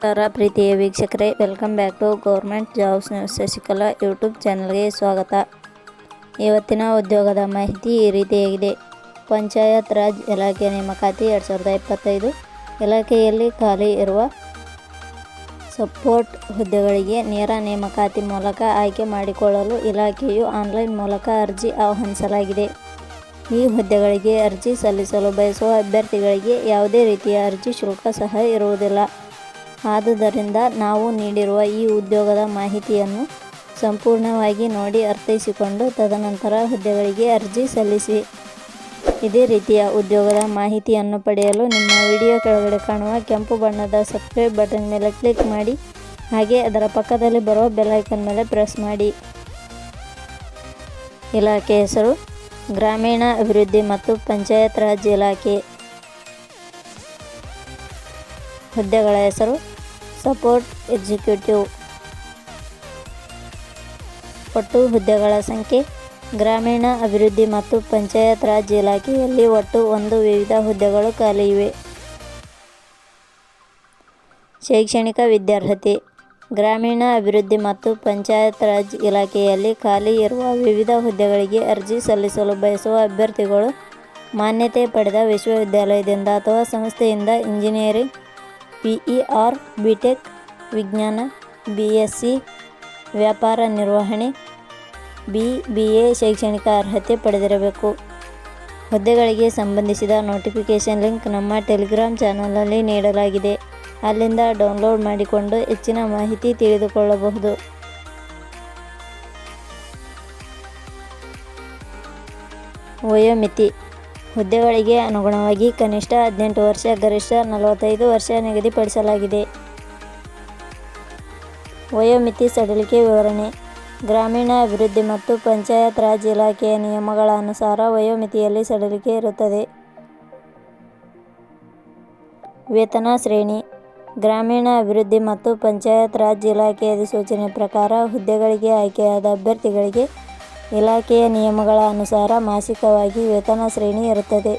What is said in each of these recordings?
ನಮಸ್ಕಾರ ಪ್ರೀತಿಯ ವೀಕ್ಷಕರೇ, welcome back to government jobs news. Shashikala YouTube ಚಾನಲ್ಗೆ ಸ್ವಾಗತ. ಇವತ್ತಿನ ಉದ್ಯೋಗದ ಮಾಹಿತಿ ಈ ರೀತಿಯಾಗಿದೆ. ಪಂಚಾಯತ್ ರಾಜ್ ಇಲಾಖೆ ನೇಮಕಾತಿ ಎರಡು ಸಾವಿರದ ಇಪ್ಪತ್ತೈದು ಇಲಾಖೆಯಲ್ಲಿ ಖಾಲಿ ಇರುವ ಸಪೋರ್ಟ್ ಹುದ್ದೆಗಳಿಗೆ ನೇರ ನೇಮಕಾತಿ ಮೂಲಕ ಆಯ್ಕೆ ಮಾಡಿಕೊಳ್ಳಲು ಇಲಾಖೆಯು ಆನ್ಲೈನ್ ಮೂಲಕ ಅರ್ಜಿ ಆಹ್ವಾನಿಸಲಾಗಿದೆ. ಈ ಹುದ್ದೆಗಳಿಗೆ ಅರ್ಜಿ ಸಲ್ಲಿಸಲು ಬಯಸುವ ಅಭ್ಯರ್ಥಿಗಳಿಗೆ ಯಾವುದೇ ರೀತಿಯ ಅರ್ಜಿ ಶುಲ್ಕ ಸಹ ಇರುವುದಿಲ್ಲ. ಆದುದರಿಂದ ನಾವು ನೀಡಿರುವ ಈ ಉದ್ಯೋಗದ ಮಾಹಿತಿಯನ್ನು ಸಂಪೂರ್ಣವಾಗಿ ನೋಡಿ ಅರ್ಥೈಸಿಕೊಂಡು ತದನಂತರ ಹುದ್ದೆಗಳಿಗೆ ಅರ್ಜಿ ಸಲ್ಲಿಸಿ. ಇದೇ ರೀತಿಯ ಉದ್ಯೋಗದ ಮಾಹಿತಿಯನ್ನು ಪಡೆಯಲು ನಿಮ್ಮ ವಿಡಿಯೋ ಕೆಳಗಡೆ ಕಾಣುವ ಕೆಂಪು ಬಣ್ಣದ ಸಬ್ಸ್ಕ್ರೈಬ್ ಬಟನ್ ಮೇಲೆ ಕ್ಲಿಕ್ ಮಾಡಿ, ಹಾಗೆ ಅದರ ಪಕ್ಕದಲ್ಲಿ ಬರುವ ಬೆಲ್ಲೈಕನ್ ಮೇಲೆ ಪ್ರೆಸ್ ಮಾಡಿ. ಇಲಾಖೆ ಹೆಸರು ಗ್ರಾಮೀಣ ಅಭಿವೃದ್ಧಿ ಮತ್ತು ಪಂಚಾಯತ್ ರಾಜ್ ಇಲಾಖೆ. ಹುದ್ದೆಗಳ ಹೆಸರು ಸಪೋರ್ಟ್ ಎಕ್ಸಿಕ್ಯೂಟಿವ್. ಒಟ್ಟು ಹುದ್ದೆಗಳ ಸಂಖ್ಯೆ, ಗ್ರಾಮೀಣ ಅಭಿವೃದ್ಧಿ ಮತ್ತು ಪಂಚಾಯತ್ ರಾಜ್ ಇಲಾಖೆಯಲ್ಲಿ ಒಟ್ಟು ಒಂದು ವಿವಿಧ ಹುದ್ದೆಗಳು ಖಾಲಿ ಇವೆ. ಶೈಕ್ಷಣಿಕ ವಿದ್ಯಾರ್ಹತೆ, ಗ್ರಾಮೀಣ ಅಭಿವೃದ್ಧಿ ಮತ್ತು ಪಂಚಾಯತ್ ರಾಜ್ ಇಲಾಖೆಯಲ್ಲಿ ಖಾಲಿ ಇರುವ ವಿವಿಧ ಹುದ್ದೆಗಳಿಗೆ ಅರ್ಜಿ ಸಲ್ಲಿಸಲು ಬಯಸುವ ಅಭ್ಯರ್ಥಿಗಳು ಮಾನ್ಯತೆ ಪಡೆದ ವಿಶ್ವವಿದ್ಯಾಲಯದಿಂದ ಅಥವಾ ಸಂಸ್ಥೆಯಿಂದ ಇಂಜಿನಿಯರಿಂಗ್ ಪಿಇಆರ್ ಬಿಟೆಕ್ ವಿಜ್ಞಾನ, ಬಿಎಸ್ಸಿ, ವ್ಯಾಪಾರ ನಿರ್ವಹಣೆ, ಬಿ ಬಿ ಎ ಶೈಕ್ಷಣಿಕ ಅರ್ಹತೆ ಪಡೆದಿರಬೇಕು. ಹುದ್ದೆಗಳಿಗೆ ಸಂಬಂಧಿಸಿದ ನೋಟಿಫಿಕೇಷನ್ ಲಿಂಕ್ ನಮ್ಮ ಟೆಲಿಗ್ರಾಮ್ ಚಾನಲಲ್ಲಿ ನೀಡಲಾಗಿದೆ. ಅಲ್ಲಿಂದ ಡೌನ್ಲೋಡ್ ಮಾಡಿಕೊಂಡು ಹೆಚ್ಚಿನ ಮಾಹಿತಿ ತಿಳಿದುಕೊಳ್ಳಬಹುದು. ವಯೋಮಿತಿ ಹುದ್ದೆಗಳಿಗೆ ಅನುಗುಣವಾಗಿ ಕನಿಷ್ಠ ಹದಿನೆಂಟು ವರ್ಷ, ಗರಿಷ್ಠ ನಲವತ್ತೈದು ವರ್ಷ ನಿಗದಿಪಡಿಸಲಾಗಿದೆ. ವಯೋಮಿತಿ ಸಡಿಲಿಕೆ ವಿವರಣೆ. ಗ್ರಾಮೀಣ ಅಭಿವೃದ್ಧಿ ಮತ್ತು ಪಂಚಾಯತ್ ರಾಜ್ ಇಲಾಖೆಯ ನಿಯಮಗಳ ಅನುಸಾರ ವಯೋಮಿತಿಯಲ್ಲಿ ಸಡಿಲಿಕೆ ಇರುತ್ತದೆ. ವೇತನ ಶ್ರೇಣಿ. ಗ್ರಾಮೀಣ ಅಭಿವೃದ್ಧಿ ಮತ್ತು ಪಂಚಾಯತ್ ರಾಜ್ ಇಲಾಖೆ ಅಧಿಸೂಚನೆ ಪ್ರಕಾರ ಹುದ್ದೆಗಳಿಗೆ ಆಯ್ಕೆಯಾದ ಅಭ್ಯರ್ಥಿಗಳಿಗೆ ಇಲಾಖೆಯ ನಿಯಮಗಳ ಅನುಸಾರ ಮಾಸಿಕವಾಗಿ ವೇತನ ಶ್ರೇಣಿ ಇರುತ್ತದೆ.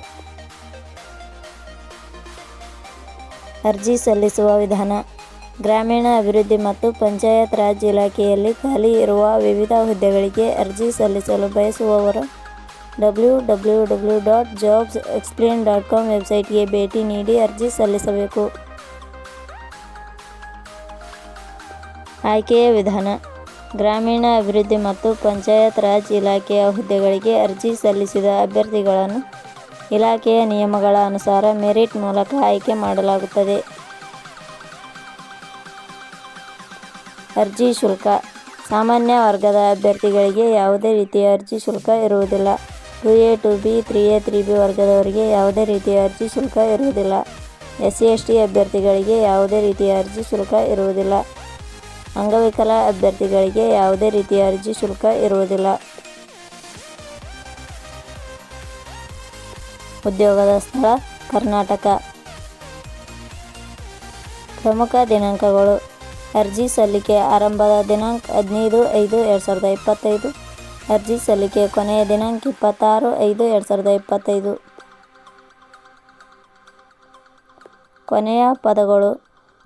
ಅರ್ಜಿ ಸಲ್ಲಿಸುವ ವಿಧಾನ. ಗ್ರಾಮೀಣ ಅಭಿವೃದ್ಧಿ ಮತ್ತು ಪಂಚಾಯತ್ ರಾಜ್ ಇಲಾಖೆಯಲ್ಲಿ ಖಾಲಿ ಇರುವ ವಿವಿಧ ಹುದ್ದೆಗಳಿಗೆ ಅರ್ಜಿ ಸಲ್ಲಿಸಲು ಬಯಸುವವರು W W W dot jobs explain dot com ವೆಬ್ಸೈಟ್ಗೆ ಭೇಟಿ ನೀಡಿ ಅರ್ಜಿ ಸಲ್ಲಿಸಬೇಕು. ಆಯ್ಕೆಯ ವಿಧಾನ. ಗ್ರಾಮೀಣ ಅಭಿವೃದ್ಧಿ ಮತ್ತು ಪಂಚಾಯತ್ ರಾಜ್ ಇಲಾಖೆಯ ಹುದ್ದೆಗಳಿಗೆ ಅರ್ಜಿ ಸಲ್ಲಿಸಿದ ಅಭ್ಯರ್ಥಿಗಳನ್ನು ಇಲಾಖೆಯ ನಿಯಮಗಳ ಅನುಸಾರ ಮೆರಿಟ್ ಮೂಲಕ ಆಯ್ಕೆ ಮಾಡಲಾಗುತ್ತದೆ. ಅರ್ಜಿ ಶುಲ್ಕ. ಸಾಮಾನ್ಯ ವರ್ಗದ ಅಭ್ಯರ್ಥಿಗಳಿಗೆ ಯಾವುದೇ ರೀತಿಯ ಅರ್ಜಿ ಶುಲ್ಕ ಇರುವುದಿಲ್ಲ. Two A two B, three A, three B ವರ್ಗದವರಿಗೆ ಯಾವುದೇ ರೀತಿಯ ಅರ್ಜಿ ಶುಲ್ಕ ಇರುವುದಿಲ್ಲ. ಎಸ್ ಸಿ, ಎಸ್ ಟಿ ಅಭ್ಯರ್ಥಿಗಳಿಗೆ ಯಾವುದೇ ರೀತಿಯ ಅರ್ಜಿ ಶುಲ್ಕ ಇರುವುದಿಲ್ಲ. ಅಂಗವಿಕಲ ಅಭ್ಯರ್ಥಿಗಳಿಗೆ ಯಾವುದೇ ರೀತಿಯ ಅರ್ಜಿ ಶುಲ್ಕ ಇರುವುದಿಲ್ಲ. ಉದ್ಯೋಗದ ಸ್ಥಳ, ಕರ್ನಾಟಕ. ಪ್ರಮುಖ ದಿನಾಂಕಗಳು. ಅರ್ಜಿ ಸಲ್ಲಿಕೆ ಆರಂಭದ ದಿನಾಂಕ ಹದಿನೈದು ಐದು ಎರಡು ಸಾವಿರದ ಇಪ್ಪತ್ತೈದು. ಅರ್ಜಿ ಸಲ್ಲಿಕೆ ಕೊನೆಯ ದಿನಾಂಕ ಇಪ್ಪತ್ತಾರು ಐದು ಎರಡು ಸಾವಿರದ ಇಪ್ಪತ್ತೈದು. ಕೊನೆಯ ಪದಗಳು.